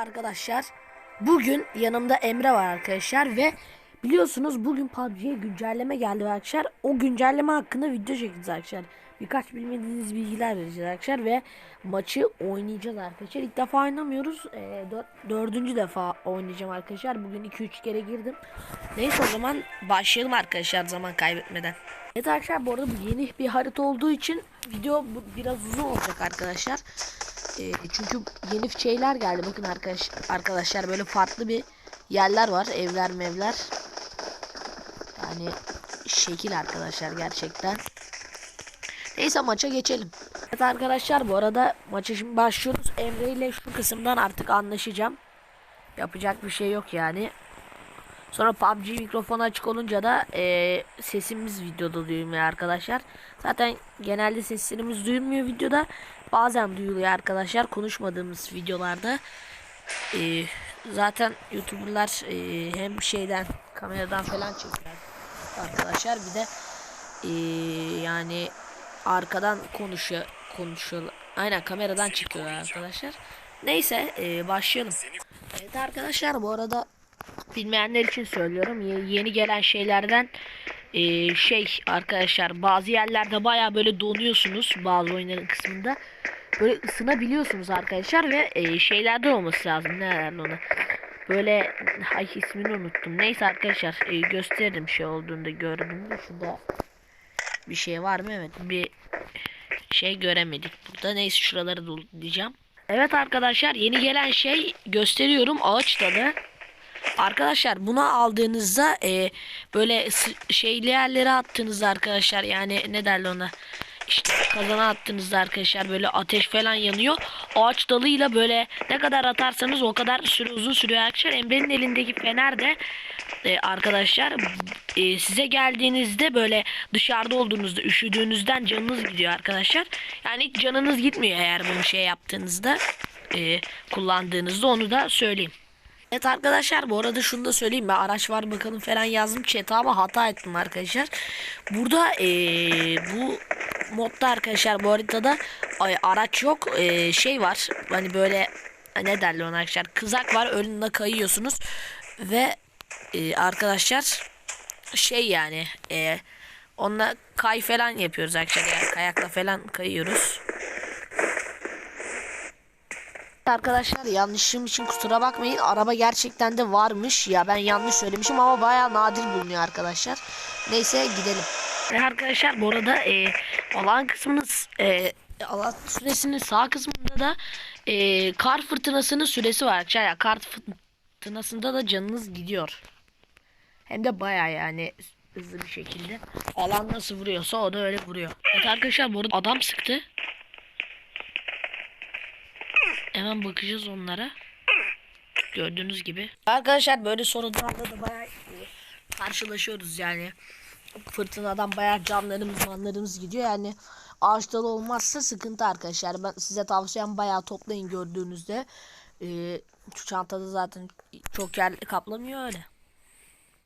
Arkadaşlar bugün yanımda Emre var arkadaşlar ve biliyorsunuz bugün PUBG'ye güncelleme geldi arkadaşlar. O güncelleme hakkında video çekeceğiz arkadaşlar. Birkaç bilmediğiniz bilgiler vereceğiz arkadaşlar ve maçı oynayacağız arkadaşlar. İlk defa oynamıyoruz. Dör- dördüncü defa oynayacağım arkadaşlar. Bugün 2-3 kere girdim. Neyse o zaman başlayalım arkadaşlar zaman kaybetmeden. Evet arkadaşlar bu arada bu yeni bir harita olduğu için video biraz uzun olacak arkadaşlar. Ee, çünkü yeni şeyler geldi. Bakın arkadaş arkadaşlar böyle farklı bir yerler var. Evler mevler. Yani şekil arkadaşlar gerçekten. Neyse maça geçelim. Evet arkadaşlar bu arada maça şimdi başlıyoruz. Emre ile şu kısımdan artık anlaşacağım. Yapacak bir şey yok yani. Sonra PUBG mikrofon açık olunca da e, sesimiz videoda duyulmuyor arkadaşlar. Zaten genelde seslerimiz duyulmuyor videoda. Bazen duyuluyor arkadaşlar konuşmadığımız videolarda. E, zaten YouTuber'lar e, hem şeyden kameradan falan çekiyor arkadaşlar. Bir de e, yani arkadan konuşuyor konuşuyor. Aynen kameradan çıkıyor arkadaşlar. Neyse e, başlayalım. Evet arkadaşlar bu arada bilmeyenler için söylüyorum. Ye- yeni gelen şeylerden e, şey arkadaşlar bazı yerlerde baya böyle donuyorsunuz bazı oyunların kısmında. Böyle ısınabiliyorsunuz arkadaşlar ve e, şeylerden olması lazım. Ne derler ona? Böyle ay ismini unuttum. Neyse arkadaşlar e, gösteririm şey olduğunda gördüğümde şurada bir şey var mı? Evet bir şey göremedik burada. Neyse şuraları diyeceğim. Evet arkadaşlar yeni gelen şey gösteriyorum ağaç dalı. Arkadaşlar bunu aldığınızda e, böyle şeyli yerlere attığınızda arkadaşlar yani ne derler ona işte kazana attığınızda arkadaşlar böyle ateş falan yanıyor. Ağaç dalıyla böyle ne kadar atarsanız o kadar süre uzun sürüyor arkadaşlar. Emre'nin elindeki fener de e, arkadaşlar e, size geldiğinizde böyle dışarıda olduğunuzda üşüdüğünüzden canınız gidiyor arkadaşlar. Yani hiç canınız gitmiyor eğer bunu şey yaptığınızda e, kullandığınızda onu da söyleyeyim. Evet arkadaşlar bu arada şunu da söyleyeyim. Ben araç var bakalım falan yazdım chat'e ama hata ettim arkadaşlar. Burada eee, bu modda arkadaşlar bu haritada ay, araç yok. Eee, şey var hani böyle ne derler ona arkadaşlar? Kızak var önüne kayıyorsunuz. Ve eee, arkadaşlar şey yani eee onunla kay falan yapıyoruz arkadaşlar. Yani kayakla falan kayıyoruz. Arkadaşlar yanlışım için kusura bakmayın. Araba gerçekten de varmış. Ya ben yanlış söylemişim ama bayağı nadir bulunuyor arkadaşlar. Neyse gidelim. Ve arkadaşlar bu arada e, alan kısmının e, alan süresinin sağ kısmında da e, kar fırtınasının süresi var arkadaşlar. Kar fırtınasında da canınız gidiyor. Hem de bayağı yani hızlı bir şekilde. Alan nasıl vuruyorsa o da öyle vuruyor. Evet arkadaşlar bu arada adam sıktı. Hemen bakacağız onlara. Gördüğünüz gibi. Arkadaşlar böyle sorunlarla da bayağı karşılaşıyoruz yani. Fırtınadan bayağı canlarımız manlarımız gidiyor yani. Ağaç dalı olmazsa sıkıntı arkadaşlar. Ben size tavsiyem bayağı toplayın gördüğünüzde. Ee, çantada zaten çok yer kaplamıyor öyle.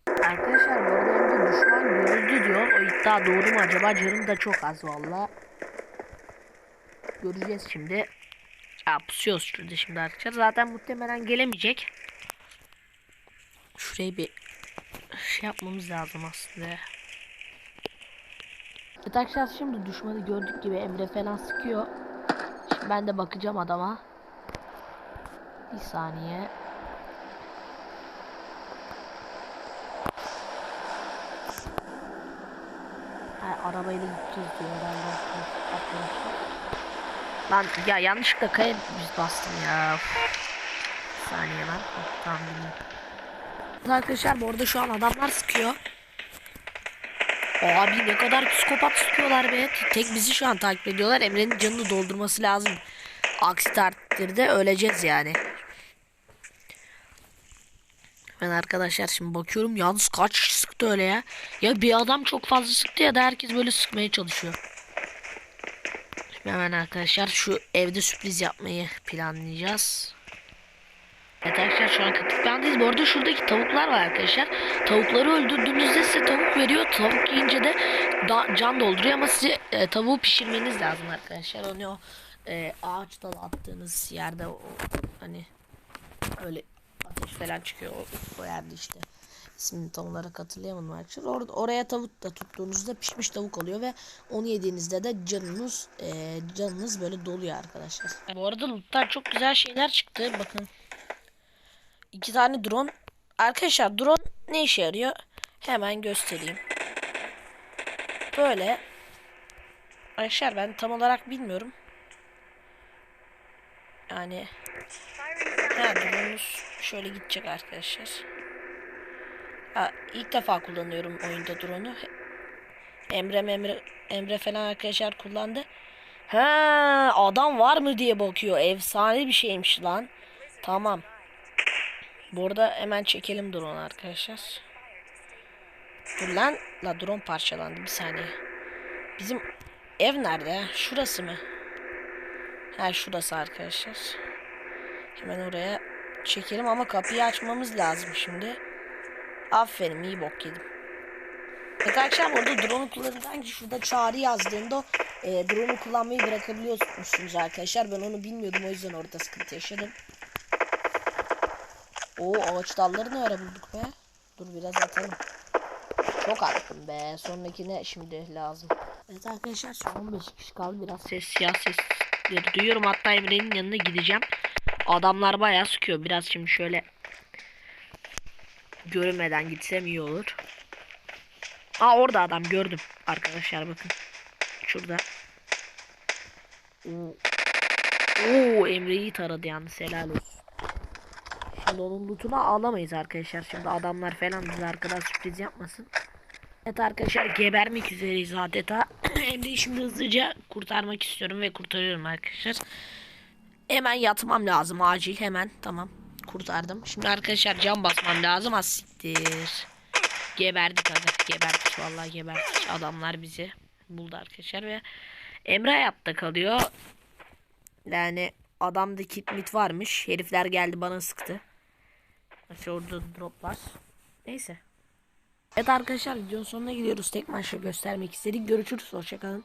Arkadaşlar bu arada düşman görüldü diyor. O iddia doğru mu acaba? Canım da çok az valla. Göreceğiz şimdi. Ya pusuyoruz şurada şimdi arkadaşlar. Zaten muhtemelen gelemeyecek. Şurayı bir şey yapmamız lazım aslında. Evet arkadaşlar şimdi düşmanı gördük gibi Emre falan sıkıyor. Şimdi ben de bakacağım adama. Bir saniye. Ha, arabayla gideceğiz diyor arkadaşlar. Lan ya yanlışlıkla kaya bastım ya. Saniye lan. Tamam. Arkadaşlar bu arada şu an adamlar sıkıyor. Abi ne kadar psikopat sıkıyorlar be. Tek bizi şu an takip ediyorlar. Emre'nin canını doldurması lazım. Aksi takdirde öleceğiz yani. Ben arkadaşlar şimdi bakıyorum yalnız kaç sıktı öyle ya. Ya bir adam çok fazla sıktı ya da herkes böyle sıkmaya çalışıyor. Hemen arkadaşlar şu evde sürpriz yapmayı planlayacağız. Evet arkadaşlar şu an kıtlıklandayız. Bu arada şuradaki tavuklar var arkadaşlar. Tavukları öldürdüğünüzde size tavuk veriyor. Tavuk yiyince de da, can dolduruyor ama size e, tavuğu pişirmeniz lazım arkadaşlar. Onu o e, ağaç dalı attığınız yerde o, hani Öyle ateş falan çıkıyor o, o yerde işte. İsmini tam olarak hatırlayamadım arkadaşlar. Or oraya tavuk da tuttuğunuzda pişmiş tavuk oluyor ve onu yediğinizde de canınız eee, canınız böyle doluyor arkadaşlar. Bu arada loot'tan çok güzel şeyler çıktı. Bakın. İki tane drone. Arkadaşlar drone ne işe yarıyor? Hemen göstereyim. Böyle. Arkadaşlar ben tam olarak bilmiyorum. Yani Ha drone'umuz şöyle gidecek arkadaşlar. Ha, ilk defa kullanıyorum oyunda drone'u. Emre Emre Emre falan arkadaşlar kullandı. Ha adam var mı diye bakıyor. Efsane bir şeymiş lan. Tamam. Burada hemen çekelim drone arkadaşlar. Dur lan. La drone parçalandı bir saniye. Bizim ev nerede? Şurası mı? Ha şurası arkadaşlar. Hemen oraya çekelim ama kapıyı açmamız lazım şimdi. Aferin iyi bok yedim. Evet arkadaşlar burada drone'u kullanırken ki şurada çağrı yazdığında e, drone'u kullanmayı bırakabiliyorsunuz arkadaşlar. Ben onu bilmiyordum o yüzden orada sıkıntı yaşadım. O ağaç dalları ne ara bulduk be? Dur biraz atalım. Çok attım be. Sonrakine şimdi lazım. Evet arkadaşlar son 15 kişi kaldı. Biraz ses siyah sesleri duyuyorum. Hatta Emre'nin yanına gideceğim. Adamlar bayağı sıkıyor. Biraz şimdi şöyle görünmeden gitsem iyi olur. Aa orada adam gördüm. Arkadaşlar bakın. Şurada. Oo, Oo Emre'yi taradı yalnız helal olsun. Şimdi onun lootunu alamayız arkadaşlar. Şimdi adamlar falan bize arkadan sürpriz yapmasın. Evet arkadaşlar gebermek üzereyiz adeta. Emre'yi şimdi hızlıca kurtarmak istiyorum ve kurtarıyorum arkadaşlar. Hemen yatmam lazım acil hemen. Tamam kurtardım. Şimdi arkadaşlar cam basmam lazım. Az siktir. Geberdik aga. Geberdik vallahi geberdik. Adamlar bizi buldu arkadaşlar ve Emre hayatta kalıyor. Yani adamda kit mit varmış. Herifler geldi bana sıktı. Orada drop var. Neyse. Evet arkadaşlar videonun sonuna gidiyoruz. Tek maçla göstermek istedik. Görüşürüz. Hoşçakalın.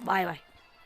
Bay bay.